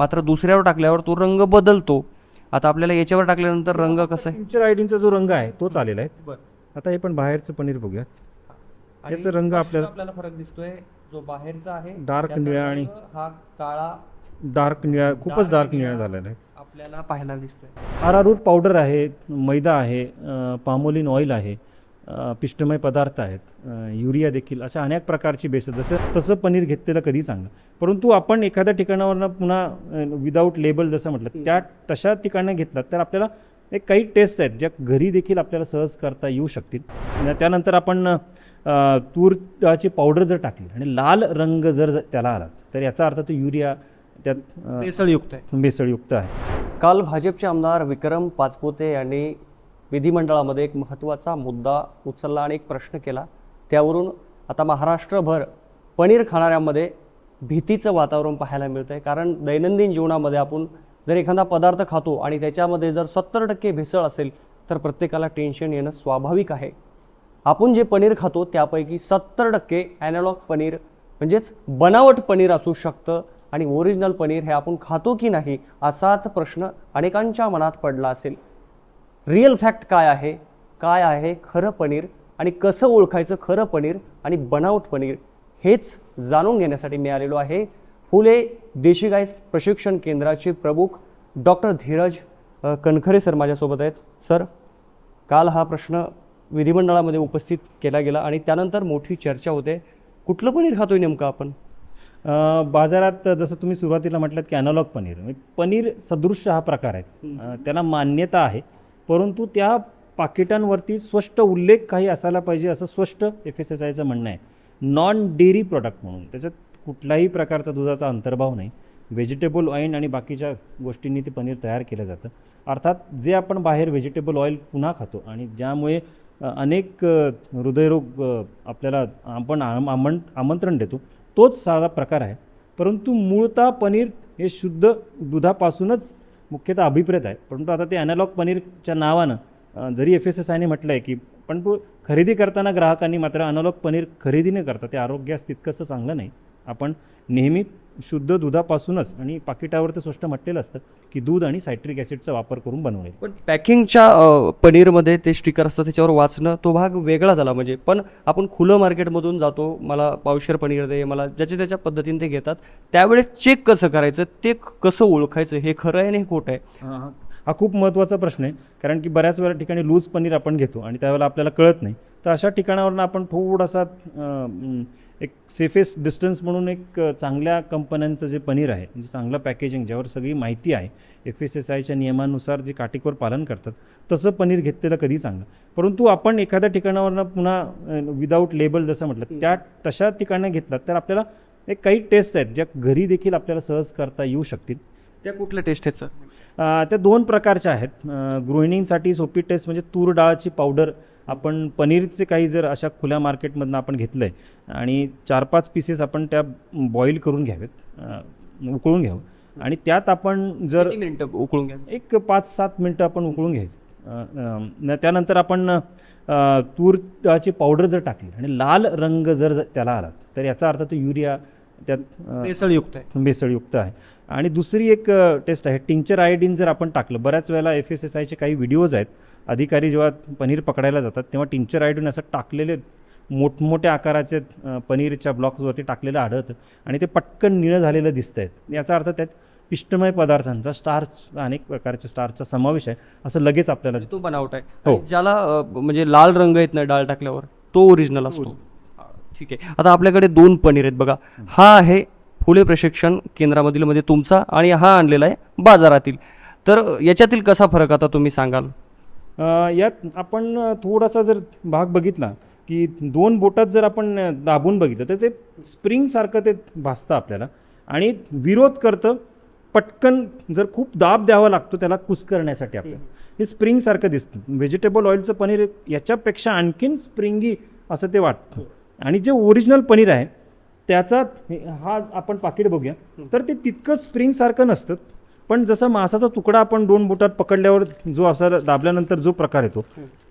मात्र दुसऱ्यावर टाकल्यावर तो रंग बदलतो. आता आपल्याला याच्यावर टाकल्यानंतर रंग कसं आहे? टिंचर आयडीनचा जो रंग आहे तोच आलेला आहे. आता हे पण बाहेरचं पनीर बघूया. आणि याचा रंग स्पष्ट आपल्याला- आपल्याला फरक दिसतोय जो बाहेरचा आहे Dark त्याचा निळा रंग आणि- हा काळा डार्क निळा खूपच डार्क निळा झालेला आहे. आपल्याला पाहायला दिसतोय. अरारूट पावडर आहे मैदा आहे पामोलिन ऑइल आहे. पिष्टमय पदार्थ आहेत. युरिया देखील अशा अनेक प्रकारची बेस. जसं तसं पनीर घेतलेलं कधी चांगलं. परंतु आपण एखाद्या ठिकाणावरनं पुन्हा विदाऊट लेबल जसं म्हटलं त्या तशा ठिकाणी घेतलात तर आपल्याला एक काही टेस्ट आहेत ज्या घरी देखील आपल्याला सहज करता येऊ शकतील. आणि त्यानंतर आपण तूरची पावडर जर टाकली आणि लाल रंग जर त्याला आला तर याचा अर्थ तो युरिया त्यात अ, भेसळयुक्त आहे. भेसळयुक्त आहे. काल भाजपचे आमदार विक्रम पाचपुते यांनी विधिमंडळामध्ये एक महत्त्वाचा मुद्दा उचलला आणि एक प्रश्न केला. त्यावरून आता महाराष्ट्रभर पनीर खाणाऱ्यांमध्ये भीतीचं वातावरण पाहायला मिळतं आहे कारण दैनंदिन जीवनामध्ये आपण जर एखादा पदार्थ खातो आणि त्याच्यामध्ये जर सत्तर टक्के भेसळ असेल तर प्रत्येकाला टेन्शन येणं स्वाभाविक आहे. आपण जे पनीर खातो त्यापैकी सत्तर टक्के ॲनालॉग पनीर म्हणजेच बनावट पनीर असू शकतं आणि ओरिजिनल पनीर हे आपण खातो की नाही असाच प्रश्न अनेकांच्या मनात पडला असेल. रिअल फॅक्ट काय आहे? काय आहे? खरं पनीर. आणि कसं ओळखायचं खरं पनीर आणि बनावट पनीर? हेच जाणून घेण्यासाठी मी आलेलो आहे. फुले देशी गाय प्रशिक्षण केंद्राचे प्रमुख डॉक्टर धीरज कणखरे सर माझ्यासोबत आहेत. सर काल हा प्रश्न विधिमंडळामध्ये उपस्थित केला गेला आणि त्यानंतर मोठी चर्चा होते. कुठलं पनीर खातोय नेमकं आपण? बाजारात जसं तुम्ही सुरुवातीला म्हटलं की अॅनालॉग पनीर. म्हणजे पनीर सदृश्य हा प्रकार आहे. त्याला मान्यता आहे. परंतु त्या पाकिटांवरती स्पष्ट उल्लेख काही असायला पाहिजे असं स्पष्ट एफ एस एस आयचं म्हणणं आहे. नॉन डेअरी प्रॉडक्ट म्हणून. त्याच्यात कुठल्याही प्रकारचा दुधाचा अंतर्भाव नाही. व्हेजिटेबल ऑइल आणि बाकीच्या गोष्टींनी ते पनीर तयार केलं जातं. अर्थात जे आपण बाहेर व्हेजिटेबल ऑइल पुन्हा खातो आणि ज्यामुळे अनेक हृदयरोग आपल्याला आपण आम- आमं आमंत्रण देतो तोच सारा प्रकार आहे. परंतु मूळतः पनीर हे शुद्ध दुधापासूनच मुख्यतः अभिप्रेत आहे. परंतु आता ते ॲनालॉग पनीरच्या नावानं जरी एफ एस एस आयने म्हटलं आहे की पण तो खरेदी करताना ग्राहकांनी मात्र अनालॉग पनीर खरेदी न करता ते आरोग्यास तितकंसं चांगलं नाही. आपण नेहमी शुद्ध दुधापासूनच आणि पाकिटावर ते स्पष्ट म्हटलेलं असतं की दूध आणि सायट्रिक ॲसिडचा वापर करून बनवले पण पॅकिंगच्या पनीरमध्ये ते स्टिकर असतं त्याच्यावर वाचणं तो भाग वेगळा झाला म्हणजे. पण आपण खुलं मार्केटमधून जातो मला पावशेर पनीर दे मला ज्याच्या त्याच्या पद्धतीने ते घेतात त्यावेळेस चेक कसं करायचं ते कसं ओळखायचं हे खरं आहे आणि हे खोटं आहे? हा खूप महत्त्वाचा प्रश्न आहे कारण की बऱ्याच वेळा ठिकाणी लूज पनीर आपण घेतो आणि त्यावेळेला आपल्याला कळत नाही. तर अशा ठिकाणावरून आपण थोडासा एक सेफेस्ट डिस्टन्स म्हणून एक चांगल्या कंपन्यांचं जे पनीर आहे म्हणजे चांगलं पॅकेजिंग ज्यावर सगळी माहिती आहे एफ एस एस आयच्या नियमानुसार जे काटेकोर पालन करतात तसं पनीर घेतलेलं कधी चांगलं? परंतु आपण एखाद्या ठिकाणावरनं पुन्हा विदाऊट लेबल जसं म्हटलं त्या तशा ठिकाणी घेतलात तर आपल्याला एक काही टेस्ट आहेत ज्या घरी देखील आपल्याला सहज करता येऊ शकतील. त्या कुठल्या टेस्ट आहेत सर त्या दोन प्रकारच्या आहेत. गृहिणींसाठी सोपी टेस्ट म्हणजे तूर डाळची पावडर आपण पनीरचे काही जर अशा खुल्या मार्केटमधनं आपण घेतलं आहे आणि चार पाच पीसेस आपण त्या बॉईल करून घ्यावेत उकळून घ्यावं. आणि त्यात आपण जर मिनिटं उकळून घ्या एक पाच सात मिनटं आपण उकळून घ्यायचं. त्यानंतर आपण तूर डाळची पावडर जर टाकली आणि लाल रंग जर त्याला आला तर याचा अर्थ तो युरिया त्यात भेसळयुक्त आहे. भेसळयुक्त आहे. आणि दुसरी एक टेस्ट आहे. टिंचर आयोडीन जर आपण टाकलं बऱ्याच वेळेला एफ एस एस आयचे काही व्हिडिओज आहेत. अधिकारी जेव्हा पनीर पकडायला जातात तेव्हा टिंचर आयोडीन असं टाकलेले मोठमोठ्या आकाराचे पनीरच्या ब्लॉक्सवरती टाकलेलं आढळतं. आणि ते पटकन निळं झालेलं दिसत आहेत याचा अर्थ त्यात पिष्टमय पदार्थांचा स्टार्च अनेक प्रकारच्या स्टार्चचा समावेश आहे. असं लगेच आपल्याला तो बनावट आहे. हो. ज्याला म्हणजे लाल रंग येत नाही डाळ टाकल्यावर तो ओरिजिनल असतो. हा, ठीक आहे. आता आपल्याकडे दोन पनीर आहेत बघा. हा आहे फुले प्रशिक्षण केंद्रामधील मध्ये तुमचा आणि हा आणलेला आहे बाजारातील. तर याच्यातील कसा फरक आता तुम्ही सांगाल? यात आपण थोडासा जर भाग बघितला की दोन बोटात जर आपण दाबून बघितलं तर ते स्प्रिंगसारखं ते भासतं आपल्याला. आणि विरोध करतं पटकन जर खूप दाब द्यावा लागतो त्याला कुस करण्यासाठी आपल्याला. हे स्प्रिंगसारखं दिसतं. व्हेजिटेबल ऑइलचं पनीर याच्यापेक्षा आणखीन स्प्रिंगी असं ते वाटतं. आणि जे ओरिजिनल पनीर आहे त्याचा हे- आपण पाकिट बघूया. तर ते तितकं स्प्रिंगसारखं नसतं पण जसं मासाचा तुकडा आपण दोन बोटात पकडल्यावर जो असा दाबल्यानंतर जो प्रकार येतो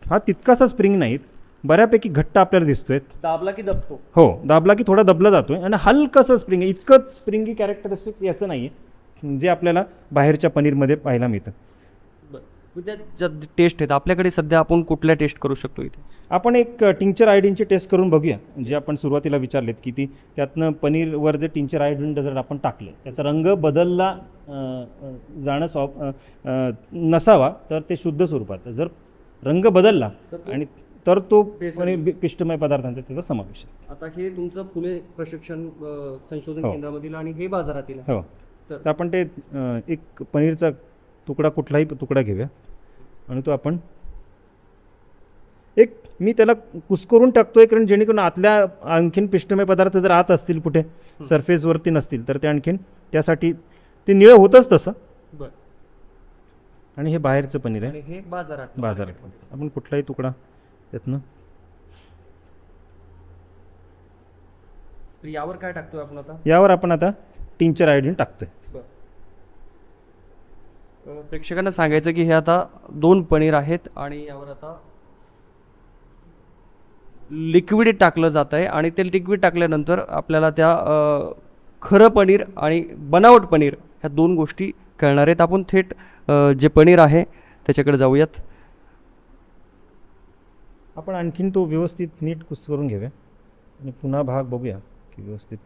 हा तितकासा स्प्रिंग नाही. बऱ्यापैकी घट्ट आपल्याला दिसतोय. दाबला की दबतो. हो दाबला की थोडा दबला जातोय आणि हलकंसं स्प्रिंग आहे इतकंच स्प्रिंगी कॅरेक्टरिस्टिक याचं नाही आहे जे आपल्याला बाहेरच्या पनीरमध्ये पाहायला मिळतं. ज्या टेस्ट आहेत आपल्याकडे सध्या आपण कुठल्या टेस्ट करू शकतो इथे? आपण एक टिंचर आयडीनची टेस्ट करून बघूया. जे आपण सुरुवातीला विचारलेत की ती त्यातनं पनीरवर जे टिंचर आयडीन जर आपण टाकले त्याचा रंग बदलला जाणं अं, नसावा तर ते शुद्ध स्वरूपात. जर रंग बदलला आणि तर तो पिष्टमय पदार्थांचा त्याचा समावेश आहे. आता हे तुमचं पुणे प्रशिक्षण संशोधन हो. केंद्रामधील आणि हे बाजारातील. हो. तर- आपण ते एक पनीरचा तुकडा कुठलाही तुकडा घेऊया. आणि तो आपण एक मी त्याला कुस्करून टाकतोय कारण जेणेकरून आतल्या आणखीन पिष्टमय पदार्थ जर आत असतील कुठे सरफेसवरती नसतील तर ते आणखीन त्यासाठी ते निळं होतंच तसं. बरं. आणि हे बाहेरचं पनीर आहे. हे बाजारात बाजारात. आपण कुठलाही तुकडा त्यातनं यावर काय टाकतोय आपण आता? यावर आपण आता टिंचर आयोडीन टाकतोय. प्रेक्षकांना सांगायचं की हे आता दोन पनीर आहेत आणि यावर आता लिक्विड टाकलं जात आहे आणि ते लिक्विड टाकल्यानंतर आपल्याला त्या खरं पनीर आणि बनावट पनीर ह्या दोन गोष्टी कळणार आहेत. आपण थेट जे पनीर आहे त्याच्याकडे जाऊयात. आपण आणखीन तो व्यवस्थित नीट कुस करून घेऊया आणि पुन्हा भाग बघूया की व्यवस्थित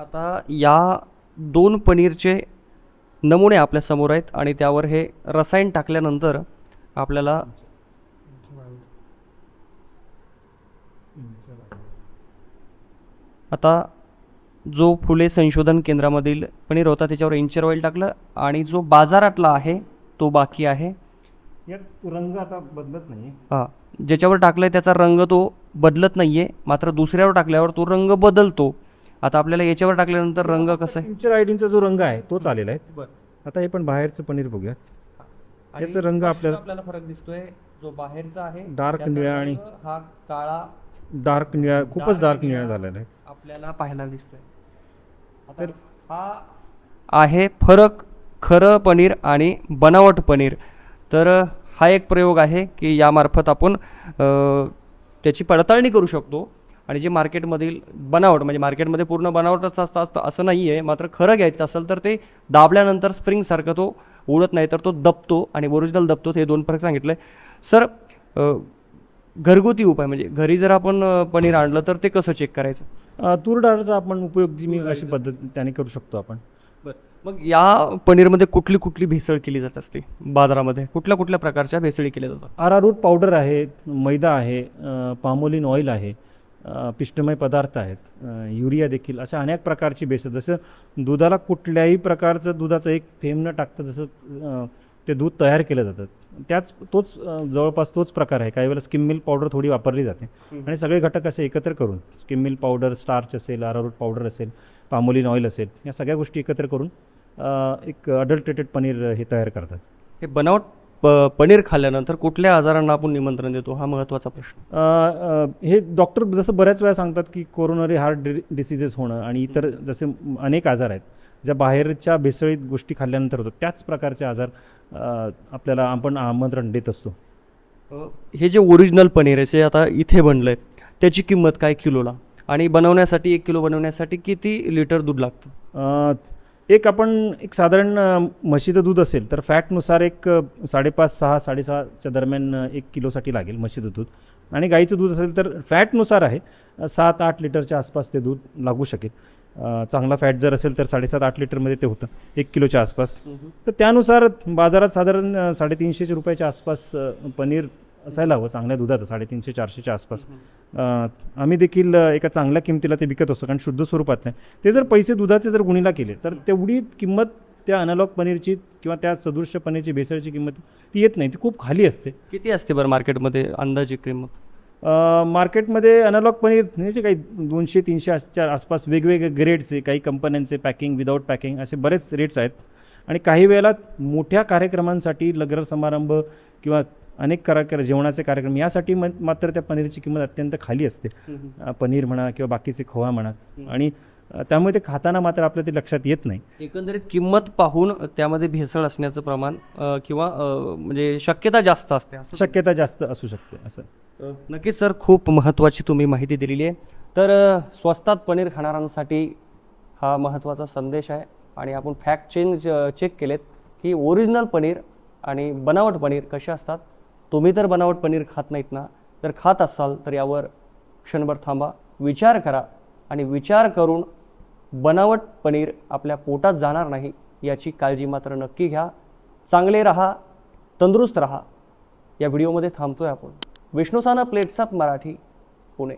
आता या दोन पनीरचे नमुने आपल्यासमोर आहेत आणि त्यावर हे रसायन टाकल्यानंतर आपल्याला आता जो फुले संशोधन केंद्रामधील पनीर होता त्याच्यावर इंचर ऑइल टाकलं आणि जो बाजारातला आहे तो बाकी आहे. यात रंग आता बदलत नाही हा ज्याच्यावर टाकलं आहे त्याचा रंग तो बदलत नाही आहे मात्र दुसऱ्यावर टाकल्यावर तो रंग बदलतो. आता आपल्याला याच्यावर टाकल्यानंतर रंग कसं आहे? टिंचर आयडीनचा जो रंग आहे तोच आलेला आहे. बरं. आता हे पण बाहेरचं पनीर बघूया. याचा रंग आपल्याला- आपल्याला फरक दिसतोय जो बाहेरचा आहे त्याचा निळा आणि- हा काळा डार्क निळा खूपच डार्क निळा. झालेला आहे. आपल्याला पाहायला दिसतोय. आता तर- हा आहे फरक खरं पनीर आणि बनावट पनीर. तर हा एक प्रयोग आहे की यामार्फत आपण त्याची पडताळणी करू शकतो. आणि जे मार्केटमधील बनावट म्हणजे मार्केटमध्ये पूर्ण बनावटच असतं असतं असं नाही आहे मात्र खरं घ्यायचं असेल तर ते दाबल्यानंतर स्प्रिंगसारखं तो उडत नाही तर तो दबतो आणि ओरिजिनल दबतो हे दोन फरक सांगितलं आहे सर घरगुती उपाय म्हणजे घरी जर आपण पनीर आणलं तर ते कसं चेक करायचं? तूर डाळचा आपण उपयोग जी मी अशी पद्धत त्याने करू शकतो आपण. मग या पनीरमध्ये कुठली कुठली भेसळ केली जात असते बाजारामध्ये? कुठल्या कुठल्या प्रकारच्या भेसळी केल्या जातात? आरारूट पावडर आहे मैदा आहे पामोलिन ऑइल आहे. पिष्टमय पदार्थ आहेत. युरिया देखील अशा अनेक प्रकारची बेस जसं दुधाला कुठल्याही प्रकारचं दुधाचं एक थेंब न टाकतं जसं ते दूध तयार केलं जातं. त्याच तोच जवळपास तोच प्रकार आहे. काही वेळेला स्किम मिल्क पावडर थोडी वापरली जाते. आणि सगळे घटक असे एकत्र करून स्किम मिल्क पावडर स्टार्च असेल आरारूट पावडर असेल पामोलिन ऑइल असेल या सगळ्या गोष्टी एकत्र करून एक अडल्ट्रेटेड पनीर हे तयार करतात. हे बनावट प- पनीर खाल्ल्यानंतर कुठल्या आजारांना आपण निमंत्रण देतो? हा महत्त्वाचा प्रश्न. हे डॉक्टर जसं बऱ्याच वेळा सांगतात की कोरोनरी हार्ट डि डिसिजेस होणं आणि इतर जसे अनेक आजार आहेत ज्या बाहेरच्या भेसळीत गोष्टी खाल्ल्यानंतर होतात त्याच प्रकारचे आजार आपल्याला आपण आमंत्रण देत असतो. हे जे ओरिजिनल पनीर आहे जे आता इथे बनलं आहे त्याची किंमत काय किलोला? आणि बनवण्यासाठी एक किलो बनवण्यासाठी किती लिटर दूध लागतं? एक आपण एक साधारण म्हशीचं दूध असेल तर फॅटनुसार एक साडेपाच सहा साडेसहाच्या दरम्यान एक किलोसाठी लागेल म्हशीचं दूध. आणि गाईचं दूध असेल तर फॅटनुसार आहे सात आठ लिटरच्या आसपास ते दूध लागू शकेल. चांगला फॅट जर असेल तर साडेसात आठ लिटरमध्ये ते होतं एक किलोच्या आसपास. तर त्यानुसार बाजारात साधारण साडेतीनशे रुपयाच्या आसपास पनीर असायला हवं चांगल्या दुधाचं साडेतीनशे चारशेच्या आसपास. आम्ही देखील एका चांगल्या किमतीला ते विकत असतो कारण शुद्ध स्वरूपात नाही ते जर पैसे दुधाचे जर गुणीला केले तर तेवढी किंमत त्या अनलॉग पनीरची किंवा त्या सदृश्य पनीरची भेसळची किंमत ती येत नाही ती खूप खाली असते. किती असते बरं मार्केटमध्ये अंदाजे किंमत मार्केटमध्ये अनलॉग पनीर म्हणजे काही दोनशे तीनशेच्या आसपास वेगवेगळे ग्रेड्सचे काही कंपन्यांचे पॅकिंग विदाऊट पॅकिंग असे बरेच रेट्स आहेत. आणि काही वेळेला मोठ्या कार्यक्रमांसाठी लग्न समारंभ किंवा अनेक कार्यक्रम जेवणाचे कार्यक्रम यासाठी मात्र त्या पनीरची किंमत अत्यंत खाली असते. पनीर म्हणा किंवा बाकीचे खवा म्हणा. आणि त्यामुळे ते खाताना मात्र आपल्या ते लक्षात येत नाही. एकंदरीत किंमत पाहून त्यामध्ये भेसळ असण्याचं प्रमाण किंवा म्हणजे शक्यता जास्त असते असं शक्यता जास्त असू शकते असं. नक्कीच सर खूप महत्त्वाची तुम्ही माहिती दिलेली आहे. तर स्वस्तात पनीर खाणाऱ्यांसाठी हा महत्त्वाचा संदेश आहे. आणि आपण फॅक्ट चेंज चेक केलेत की ओरिजिनल पनीर आणि बनावट पनीर कसे असतात. तुम्ही तर बनावट पनीर खात नाहीत ना जर खात असाल तर यावर क्षणभर थांबा विचार करा आणि विचार करून बनावट पनीर आपल्या पोटात जाणार नाही याची काळजी मात्र नक्की घ्या. चांगले राहा तंदुरुस्त राहा. या व्हिडिओमध्ये थांबतोय आपण. विष्णुसाना प्लेट्स मराठी पुणे.